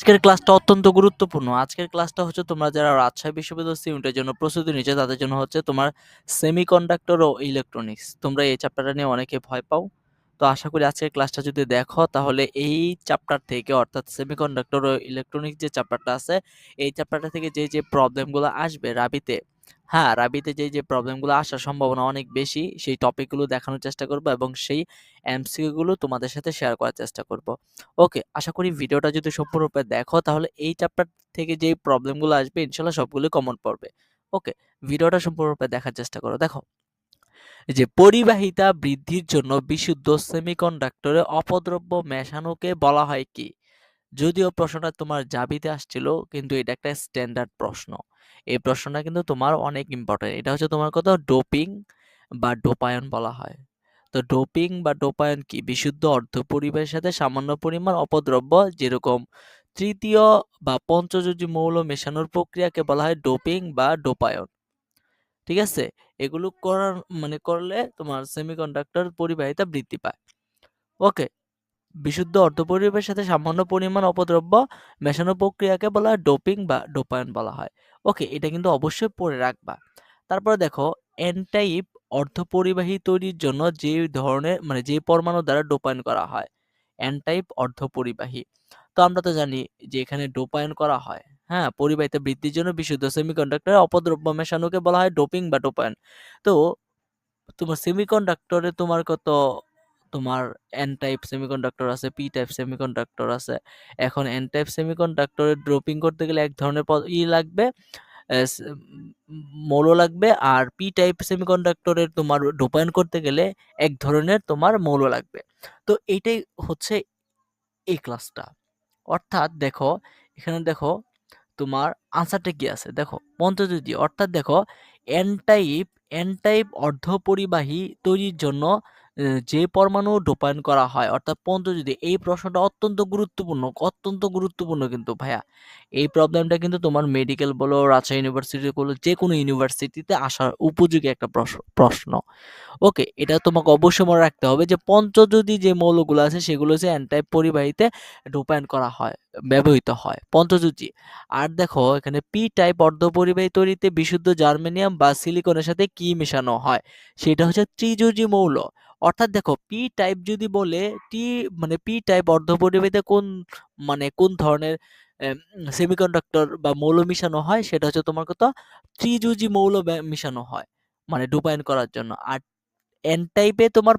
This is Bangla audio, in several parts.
আজকের ক্লাসটা অত্যন্ত গুরুত্বপূর্ণ। আজকের ক্লাসটা হচ্ছে তোমরা যারা রাজশাহী বিশ্ববিদ্যালয় সিউনিটের জন্য প্রস্তুতি নিচ্ছে তাদের জন্য হচ্ছে তোমার সেমিকন্ডাক্টর ও ইলেকট্রনিক্স। তোমরা এই চ্যাপ্টারটা নিয়ে অনেকে ভয় পাও। তো আশা করি আজকের ক্লাসটা যদি দেখো তাহলে এই চ্যাপ্টার থেকে অর্থাৎ সেমিকন্ডাক্টর ও ইলেকট্রনিক্স যে চ্যাপ্টারটা আছে এই চ্যাপ্টারটা থেকে যে, যে প্রবলেমগুলো আসবে রাবিতে হ্যাঁ, রাবিতে যে যে প্রবলেমগুলো আসার সম্ভাবনা অনেক বেশি সেই টপিকগুলো দেখানোর চেষ্টা করব এবং সেই এমসিকিউ গুলো তোমাদের সাথে শেয়ার করার চেষ্টা করব। ওকে, আশা করি ভিডিওটা যদি সম্পূর্ণরূপে দেখো তাহলে এই চ্যাপ্টার থেকে যেই প্রবলেমগুলো আসবে ইনশাল্লাহ সবগুলো কমন পড়বে। ওকে, ভিডিওটা সম্পূর্ণরূপে দেখার চেষ্টা করো। দেখো যে পরিবাহিতা বৃদ্ধির জন্য বিশুদ্ধ সেমিকন্ডাক্টরে অপদ্রব্য মেশানোকে বলা হয় কি? যদিও প্রশ্নটা তোমার জাবিতে আসছিল, কিন্তু এটা একটা স্ট্যান্ডার্ড প্রশ্ন। এই প্রশ্নটা কিন্তু তোমার অনেক ইম্পর্টেন্ট। এটা হচ্ছে তোমার কথা ডোপিং বা ডোপায়ন বলা হয়। তো ডোপিং বা ডোপায়ন কি? বিশুদ্ধ অর্ধপরিবাহের সাথে সামান্য পরিমাণ অপদ্রব্য, যেরকম তৃতীয় বা পঞ্চযোজী মৌল মেশানোর প্রক্রিয়াকে বলা হয় ডোপিং বা ডোপায়ন। ঠিক আছে? এগুলো করার মানে করলে তোমার সেমিকন্ডাক্টর পরিবাহিতা বৃদ্ধি পায়। ওকে। বিশুদ্ধ অর্ধপরিবাহের সাথে সামান্য পরিমাণ অপদ্রব্য মেশানো প্রক্রিয়াকে বলা হয় ডোপিং বা ডোপায়ন বলা হয়। ওকে, এটা কিন্তু অবশ্যই পড়ে রাখবা। তারপরে দেখো এন টাইপ অর্ধপরিবাহী তৈরির জন্য যে ধরনের মানে যে পরমাণু দ্বারা ডোপায়ন করা হয় এন টাইপ অর্ধপরিবাহী। তো আমরা তো জানি যে এখানে ডোপায়ন করা হয়। হ্যাঁ, পরিবাহিতা বৃদ্ধির জন্য বিশুদ্ধ সেমিকন্ডাক্টরে অপদ্রব্য মেশানোকে বলা হয় ডোপিং বা ডোপায়ন। তো তোমার সেমিকন্ডাক্টরে তোমার কত তোমার এন টাইপ সেমিকন্ডাক্টর আছে, পি টাইপ সেমিকন্ডাক্টর আছে। এখন এন টাইপ সেমিকন্ডাক্টরে ড্রপিং করতে গেলে এক ধরনের ই লাগবে মৌল লাগবে আর পি টাইপ সেমিকন্ডাক্টরের তোমার ডোপায়ন করতে গেলে এক ধরনের তোমার মৌল লাগবে। তো এইটাই হচ্ছে এই ক্লাসটা। অর্থাৎ দেখো এখানে দেখো তোমার আনসারটা কি আছে দেখো পঞ্চযুজি অর্থাৎ দেখো এন টাইপ এন টাইপ অর্ধপরিবাহী তৈরির জন্য যে পরমাণু ডোপায়ন করা হয়, অর্থাৎ পঞ্চযুতি এই প্রশ্নটা অত্যন্ত গুরুত্বপূর্ণ অত্যন্ত গুরুত্বপূর্ণ কিন্তু ভাইয়া। এই প্রবলেমটা কিন্তু তোমার মেডিকেল বলো, রাজশাহী ইউনিভার্সিটি বলো, যে কোনো ইউনিভার্সিটিতে আসার উপযোগী একটা প্রশ্ন ওকে এটা তোমাকে অবশ্যই মনে রাখতে হবে যে পঞ্চযুতি যে মৌলগুলো আছে, সেগুলো হচ্ছে অ্যান্টাইপ পরিবাহীতে ডোপায়ন করা হয়, ব্যবহৃত হয়। পঞ্চযুতি আর দেখো, এখানে পি টাইপ অর্ধপরিবাহী তৈরিতে বিশুদ্ধ জার্মেনিয়াম বা সিলিকনের সাথে কি মেশানো হয়? সেটা হচ্ছে ত্রিযোজি মৌল। অর্থাৎ দেখো পি টাইপ যদি বলে টি মানে পি টাইপ অর্ধপরিবাহীতে কোন মানে কোন ধরনের সেমিকন্ডাক্টর বা মৌল মিশানো হয়, সেটা হচ্ছে তোমার কত? ত্রিযুজি মৌল মিশানো হয় মানে ডুপায়ন করার জন্য। আর এন টাইপে তোমার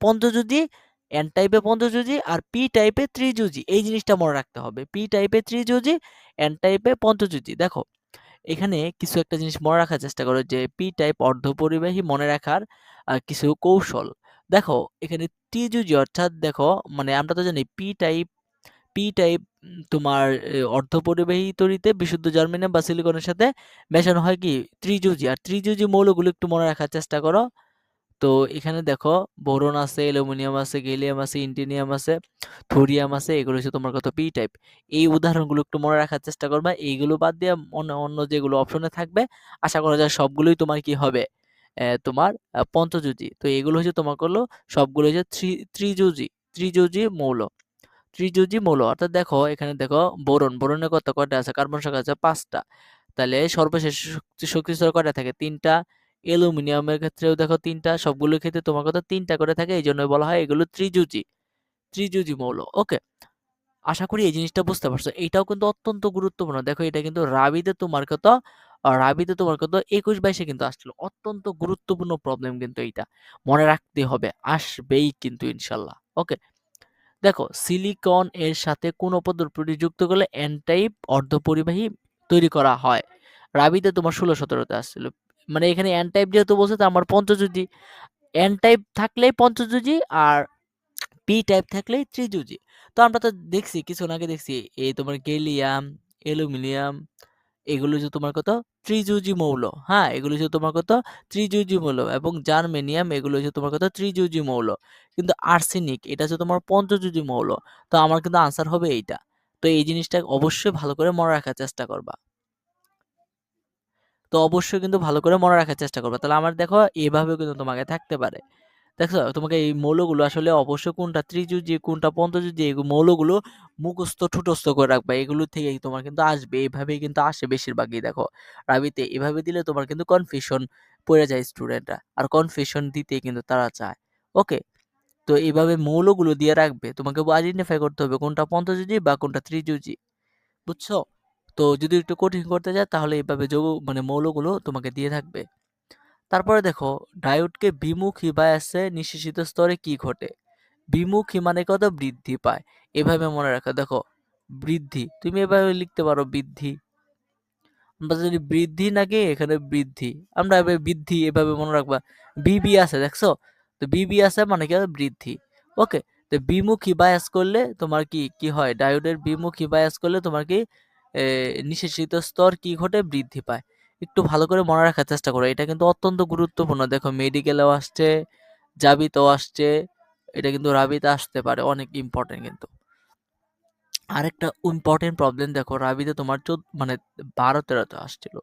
পঞ্চযুজি এন টাইপে পঞ্চযুজি আর পি টাইপে ত্রিযুজি এই জিনিসটা মনে রাখতে হবে। পি টাইপে ত্রিযুজি এন টাইপে পঞ্চযুজি। দেখো, এখানে কিছু একটা জিনিস মনে রাখার চেষ্টা করো যে পি টাইপ অর্ধপরিবাহী মনে রাখার কিছু কৌশল। দেখো, এখানে ত্রিযুজি অর্থাৎ দেখো মানে আমরা তো জানি পি টাইপ পি টাইপ তোমার অর্ধপরিবাহী তৈরিতে বিশুদ্ধ জার্মেনিয়াম বা সিলিকনের সাথে মেশানো হয় কি? ত্রিযুজি আর ত্রিযুজি মৌলগুলো একটু মনে রাখার চেষ্টা করো। তো এখানে দেখো, বোরন আছে, অ্যালুমিনিয়াম আছে গেলিয়াম আছে, ইন্টিনিয়াম আছে, থোরিয়াম আছে, এগুলো হচ্ছে তোমার কত পি টাইপ এই উদাহরণগুলো একটু মনে রাখার চেষ্টা করবা। এইগুলো বাদ দিয়ে অন্য অন্য যেগুলো অপশনে থাকবে, আশা করা যায় সবগুলোই তোমার কি হবে? তোমার পঞ্চযুজি। তো এগুলো হচ্ছে তোমার করল সবগুলো হচ্ছে থ্রি ত্রিযুজি ত্রিযুজি মৌল। ত্রিযুজি মৌল। অর্থাৎ দেখো, এখানে দেখো বোরন। বোরনের কত কয়টা আছে? কার্বন সংখ্যা আছে পাঁচটা। তাহলে সর্বশেষ শক্তি স্তর কয়টা থাকে? তিনটা। অ্যালুমিনিয়ামের ক্ষেত্রেও দেখো তিনটা। সবগুলোর ক্ষেত্রে তোমার কথা তিনটা করে থাকে। এই জন্য বলা হয় এগুলো ত্রিযুজি। ত্রিযুজি মৌল। ওকে। আশা করি এই জিনিসটা বুঝতে পারছ। এটাও কিন্তু অত্যন্ত গুরুত্বপূর্ণ। দেখো এটা কিন্তু রাবিতে তোমার কত? রাবিতে তোমার কত একুশ বাইশে কিন্তু আসছিল। অত্যন্ত গুরুত্বপূর্ণ প্রবলেম কিন্তু এইটা। মনে রাখতে হবে, আসবেই কিন্তু ইনশাল্লাহ ওকে দেখো সিলিকন এর সাথে কোন উপদ্রবটি যুক্ত করলে এন টাইপ অর্ধপরিবাহী তৈরি করা হয়। রাবিতে তোমার ষোলো সতেরোতে আসছিল। মানে এখানে এন টাইপ যেহেতু বলছে, তো আমার পঞ্চযুজি এন টাইপ থাকলেই পঞ্চযুজি আর পি টাইপ থাকলেই ত্রিযুজি তো আমরা তো দেখছি কিছু আগে দেখছি, এই তোমার গেলিয়াম অ্যালুমিনিয়াম এগুলো হচ্ছে তোমার কত? ত্রিযুজি মৌল। হ্যাঁ এগুলো হচ্ছে তোমার কত? ত্রিযুজি মৌল এবং জার্মেনিয়াম, এগুলো হচ্ছে তোমার কত? ত্রিযুজি মৌল। কিন্তু আর্সেনিক, এটা হচ্ছে তোমার পঞ্চযুজি মৌল। তো আমার কিন্তু আনসার হবে এইটা। তো এই জিনিসটা অবশ্যই ভালো করে মনে রাখার চেষ্টা করবা। তো অবশ্যই কিন্তু ভালো করে মনে রাখার চেষ্টা করবা। তাহলে আমার দেখো, এভাবেও কিন্তু তোমাকে থাকতে পারে। দেখছ তোমাকে এই মৌলগুলো আসলে অবশ্যই কোনটা ত্রিযুজি কোনটা পঞ্চযুজি এই মৌলগুলো মুখস্থ, ঠুটস্থ করে রাখবে। এগুলো থেকে তোমার কিন্তু আসবে এইভাবেই কিন্তু আসে বেশিরভাগই দেখো। রাবিতে এভাবে দিলে তোমার কিন্তু কনফিউশন পড়ে যায় স্টুডেন্টরা আর কনফিউশন দিতে কিন্তু তারা চায়। ওকে তো এইভাবে মৌলগুলো দিয়ে রাখবে, তোমাকে আইডেন্টিফাই করতে হবে কোনটা পঞ্চযুজি বা কোনটা ত্রিযুজি বুঝছ? তো যদি একটু কঠিন করতে যায় তাহলে এইভাবে যোগ মানে মৌলগুলো তোমাকে দিয়ে থাকবে। তারপরে দেখো, ডায়োডকে বিমুখী বায়াসে নিঃশেষিত স্তরে কি ঘটে? বিমুখী মানে কত বৃদ্ধি পায়? এভাবে মনে রাখো। দেখো, বৃদ্ধি, তুমি এভাবে লিখতে পারো বৃদ্ধি। আমরা যদি বৃদ্ধি নাকি এখানে বৃদ্ধি, আমরা এভাবে বৃদ্ধি এভাবে মনে রাখবা। বিবি আছে, দেখছ? তো বিবি আছে মানে কি? বৃদ্ধি। ওকে, তো বিমুখী বায়াস করলে তোমার কি কি হয়? ডায়োডের বিমুখী বায়াস করলে তোমার কি নিঃশেষিত স্তর কি ঘটে? বৃদ্ধি পায়। একটু ভালো করে মনে রাখার চেষ্টা করো। এটা কিন্তু অত্যন্ত গুরুত্বপূর্ণ। দেখো মেডিকেলেও আসছে জাবিতেও আসছে, এটা কিন্তু রাবিতে আসতে পারে, অনেক ইম্পর্টেন্ট কিন্তু। আরেকটা ইম্পর্টেন্ট প্রবলেম দেখো, রাবিতে তোমার চোদ্দ মানে বারো তেরোতে আসছিল।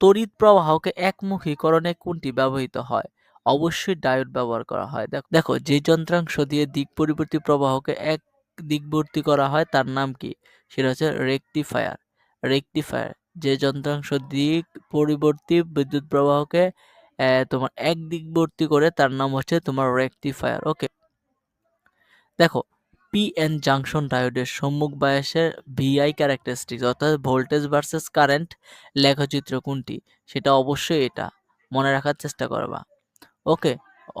তড়িৎ প্রবাহকে একমুখীকরণে কোনটি ব্যবহৃত হয়? অবশ্যই ডায়োড ব্যবহার করা হয়। দেখো যে যন্ত্রাংশ দিয়ে দিক পরিবর্তী প্রবাহকে এক দিকবর্তী করা হয়, তার নাম কি? সেটা হচ্ছে রেকটিফায়ার রেকটিফায়ার যে যন্ত্রাংশ দিক পরিবর্তী বিদ্যুৎ প্রবাহকে তোমার এক দিকবর্তী করে তার নাম হচ্ছে তোমার রেকটিফায়ার ওকে দেখো পি এন জাংশন ডায়োডের সম্মুখ বায়াসের ভিআই ক্যারেক্টারিস্টিক্স অর্থাৎ ভোল্টেজ ভার্সেস কারেন্ট লেখচিত্র কোনটি? সেটা অবশ্যই এটা। মনে রাখার চেষ্টা করবা ওকে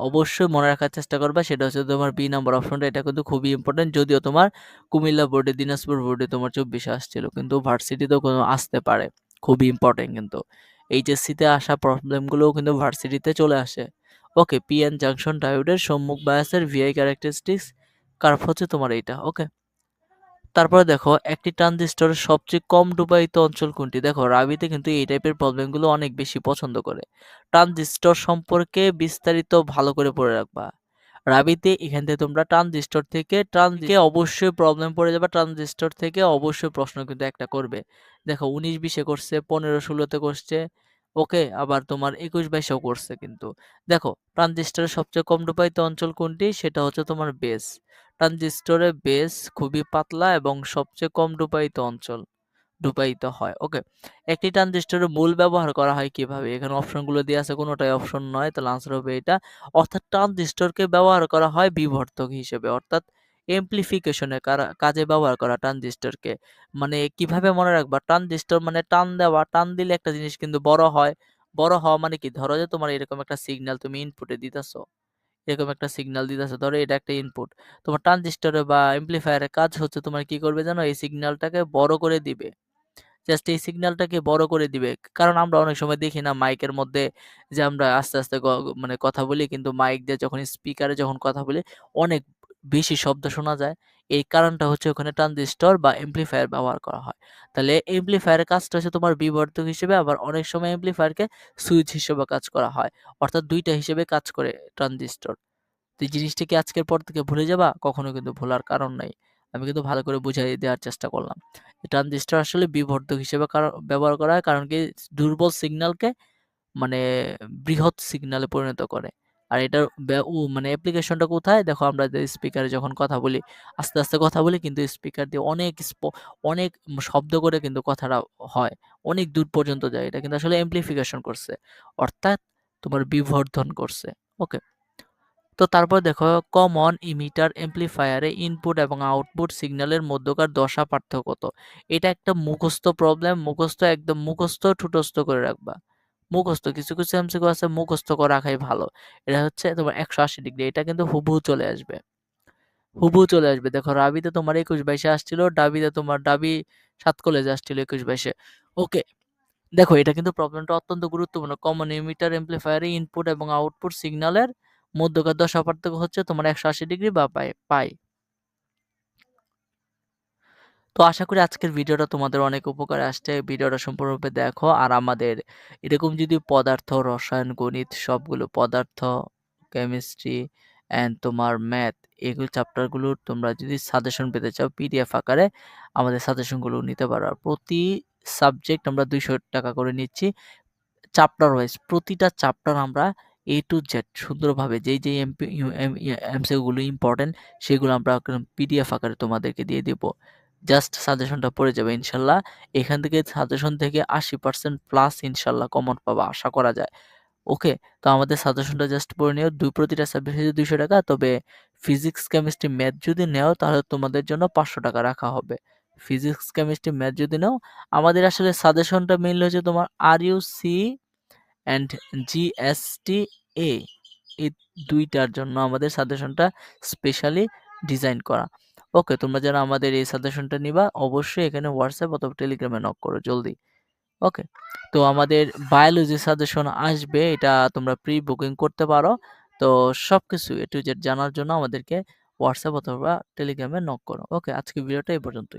অবশ্যই মনে রাখার চেষ্টা করবা। সেটা হচ্ছে তোমার বি নাম্বার অপশনটা এটা কিন্তু খুবই ইম্পর্টেন্ট যদিও তোমার কুমিল্লা বোর্ডে দিনাজপুর বোর্ডে তোমার চব্বিশে আসছিল, কিন্তু ভার্সিটিতেও কোনো আসতে পারে। খুবই ইম্পর্টেন্ট কিন্তু। এইচএসসিতে আসা প্রবলেমগুলোও কিন্তু ভার্সিটিতে চলে আসে। ওকে পিএন জাংশন ডায়োডের সম্মুখ বায়াসের ভিআই ক্যারেক্টারিস্টিক্স কার্ভ হচ্ছে তোমার এইটা। ওকে তারপরে দেখো, একটি ট্রানজিস্টরের সবচেয়ে কম ডুবায়িত অঞ্চল কোনটি? দেখো, রাবিতে কিন্তু এই টাইপের প্রবলেমগুলো অনেক বেশি পছন্দ করে। ট্রানজিস্টর সম্পর্কে বিস্তারিত ভালো করে পড়ে রাখবা। রাবিতে এখান থেকে তোমরা ট্রানজিস্টর থেকে ট্রানকে অবশ্যই প্রবলেম পড়ে যাবে, ট্রানজিস্টর থেকে অবশ্যই প্রশ্ন কিন্তু একটা করবে। দেখো, উনিশ বিশে করছে, পনেরো ষোলোতে করছে, ওকে, আবার তোমার একুশ বাইশেও করছে কিন্তু। দেখো, ট্রানজিস্টরের সবচেয়ে কম ডুবায়িত অঞ্চল কোনটি? সেটা হচ্ছে তোমার বেস। ট্রানজিস্টরের বেস খুবই পাতলা এবং সবচেয়ে কম ডুবায়িত অঞ্চল ডুবায়িত হয়। ওকে, একটি ট্রানজিস্টরের মূল ব্যবহার করা হয় কীভাবে? এখানে অপশনগুলো দিয়ে আছে, কোনোটাই অপশন নয়, তাহলে আনসার হবে এটা। অর্থাৎ ট্রানজিস্টরকে ব্যবহার করা হয় বিবর্তক হিসেবে, অর্থাৎ এমপ্লিফিকেশনে কাজে ব্যবহার করা ট্রানজিস্টরকে। মানে কীভাবে মনে রাখবা, ট্রানজিস্টর মানে টান দেওয়া, টান দিলে একটা জিনিস কিন্তু বড় হয়। বড় হওয়া মানে কি? ধরো যে তোমার এরকম একটা সিগন্যাল তুমি ইনপুটে দিতেছো। এরকম একটা সিগন্যাল দিতেছে। ধরো এটা একটা ইনপুট তোমার ট্রানজিস্টরে বা এমপ্লিফায়ারের কাজ হচ্ছে, তোমার কি করবে জানো? এই সিগন্যালটাকে বড় করে দিবে। জাস্ট এই সিগন্যালটাকে বড় করে দিবে। কারণ আমরা অনেক সময় দেখি না মাইকের মধ্যে যে আমরা আস্তে আস্তে মানে কথা বলি, কিন্তু মাইক দিয়ে যখন স্পিকারে যখন কথা বলি, অনেক বেশি শব্দ শোনা যায়। এই কারণটা হচ্ছে ওখানে ট্রানজিস্টর বা এমপ্লিফায়ার ব্যবহার করা হয়। তাহলে এমপ্লিফায়ারের কাজটা হচ্ছে তোমার বিবর্তক হিসেবে, আবার অনেক সময় এমপ্লিফায়ারকে সুইচ হিসেবে কাজ করা হয়। অর্থাৎ দুইটা হিসেবে কাজ করে ট্রানজিস্টর। তো এই জিনিসটা কি আজকের পর থেকে ভুলে যাবা? কখনো কিন্তু ভোলার কারণ নাই। আমি কিন্তু ভালো করে বুঝাই দেওয়ার চেষ্টা করলাম। ট্রানজিস্টর আসলে বিবর্ধক হিসেবে ব্যবহার করা হয়, কারণ কি দুর্বল সিগন্যালকে মানে বৃহৎ সিগন্যালে পরিণত করে। আর এটার মানে অ্যাপ্লিকেশনটা কোথায়? দেখো আমরা স্পিকারে যখন কথা বলি, আস্তে আস্তে কথা বলি কিন্তু স্পিকার দিয়ে অনেক অনেক শব্দ করে কিন্তু কথাটা হয়। অনেক দূর পর্যন্ত যায় এটা কিন্তু আসলে এমপ্লিফিকেশন করছে। অর্থাৎ তোমার বিবর্ধন করছে। ওকে তো তারপর দেখো কমন ইমিটার এমপ্লিফায়ারে ইনপুট এবং আউটপুট সিগন্যালের মধ্যকার দশা পার্থক্য কত? এটা একটা মুখস্থ প্রবলেম মুখস্থ একদম মুখস্থ, ঠুটস্থ করে রাখবা। মুখস্থ, কিছু কিছু এমসিকিউ আছে মুখস্থ করে ভালো। এটা হচ্ছে তোমার একশো আশি ডিগ্রি, এটা কিন্তু হুবহু চলে আসবে। হুবহু চলে আসবে। দেখো, রাবিতে তোমার একুশ বাইশে আসছিল, ডাবিতে তোমার ডাবি সাত কলেজে আসছিল একুশ বাইশে। ওকে, দেখো, এটা কিন্তু প্রবলেমটা অত্যন্ত গুরুত্বপূর্ণ। কমন ইমিটার এমপ্লিফায়ারে ইনপুট এবং আউটপুট সিগন্যালের মধ্যকার দশা পার্থক্য হচ্ছে তোমার একশো আশি ডিগ্রি বা পাই পাই তো আশা করি আজকের ভিডিওটা তোমাদের অনেক উপকারে আসছে। ভিডিওটা সম্পূর্ণরূপে দেখো আর আমাদের এরকম যদি পদার্থ, রসায়ন, গণিত সবগুলো পদার্থ কেমিস্ট্রি অ্যান্ড তোমার ম্যাথ এগুলো চ্যাপ্টারগুলোর তোমরা যদি সাজেশন পেতে চাও পিডিএফ আকারে আমাদের সাজেশনগুলো নিতে পারো। আর প্রতি সাবজেক্ট আমরা দুইশো টাকা করে নিচ্ছি। চ্যাপ্টার ওয়াইজ প্রতিটা চ্যাপ্টার আমরা এ টু জেড সুন্দরভাবে যেই যেই এমপি এমসিকিউগুলো ইম্পর্টেন্ট সেগুলো আমরা পিডিএফ আকারে তোমাদেরকে দিয়ে দিব। জাস্ট সাজেশনটা পড়ে যাবে, ইনশাল্লাহ। এখান থেকে সাজেশন থেকে আশি পার্সেন্ট প্লাস ইনশাল্লাহ কমন পাবা, আশা করা যায়। ওকে তো আমাদের সাজেশনটা জাস্ট পড়ে নিও। দুই প্রতিটা সাবজেক্টে দুইশো টাকা, তবে ফিজিক্স কেমিস্ট্রি ম্যাথ যদি নেও, তাহলে তোমাদের জন্য পাঁচশো টাকা রাখা হবে। ফিজিক্স কেমিস্ট্রি ম্যাথ যদি নাও, আমাদের আসলে সাজেশনটা মেনলি হচ্ছে তোমার R U C and GST এ এই দুইটার জন্য আমাদের সাজেশনটা স্পেশালি ডিজাইন করা। ওকে, তোমরা যারা আমাদের এই সাজেশনটা নিবা, অবশ্যই এখানে হোয়াটসঅ্যাপ অথবা টেলিগ্রামে নক করো জলদি। ওকে, তো আমাদের বায়োলজি সাজেশন আসবে, এটা তোমরা প্রি বুকিং করতে পারো। তো সব কিছু এ টু জানার জন্য আমাদেরকে হোয়াটসঅ্যাপ অথবা টেলিগ্রামে নক করো। ওকে আজকে ভিডিওটা এই পর্যন্তই।